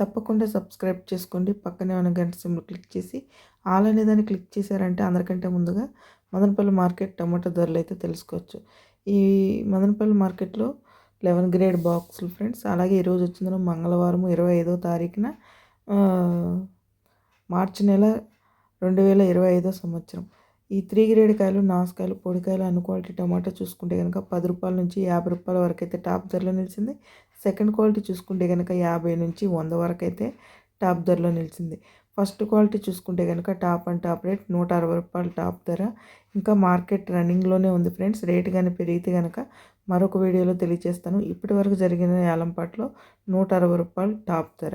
తప్పకుండా సబ్స్క్రైబ్ చేసుకోండి. పక్కనే ఉన్న గంట సింబల్ క్లిక్ చేసి ఆల్ అనే దాన్ని క్లిక్ చేశారంటే అందరికంటే ముందుగా మదనపల్లి మార్కెట్ టమాటో ధరలు అయితే తెలుసుకోవచ్చు. ఈ మదనపల్లి మార్కెట్లో లెవెన్ గ్రేడ్ బాక్సులు ఫ్రెండ్స్. అలాగే ఈరోజు వచ్చిందని మంగళవారం ఇరవై ఐదో తారీఖున మార్చి నెల రెండు వేల ఇరవై ఐదో సంవత్సరం. ఈ త్రీ గ్రేడ్ కాయలు నాసుకాయలు పొడికాయలు అన్ని క్వాలిటీ టమాటా చూసుకుంటే కనుక పది రూపాయల నుంచి యాభై రూపాయల వరకు అయితే టాప్ ధరలో నిలిచింది. సెకండ్ క్వాలిటీ చూసుకుంటే కనుక యాభై నుంచి వంద వరకు అయితే టాప్ ధరలో నిలిచింది. ఫస్ట్ క్వాలిటీ చూసుకుంటే కనుక టాప్ అండ్ టాప్ రేట్ నూట అరవై రూపాయలు టాప్ ధర. ఇంకా మార్కెట్ రన్నింగ్లోనే ఉంది ఫ్రెండ్స్. రేట్ కానీ పెరిగితే కనుక మరొక వీడియోలో తెలియజేస్తాను. ఇప్పటి వరకు జరిగిన యాలంపాట్లో నూట అరవై రూపాయలు టాప్ ధర.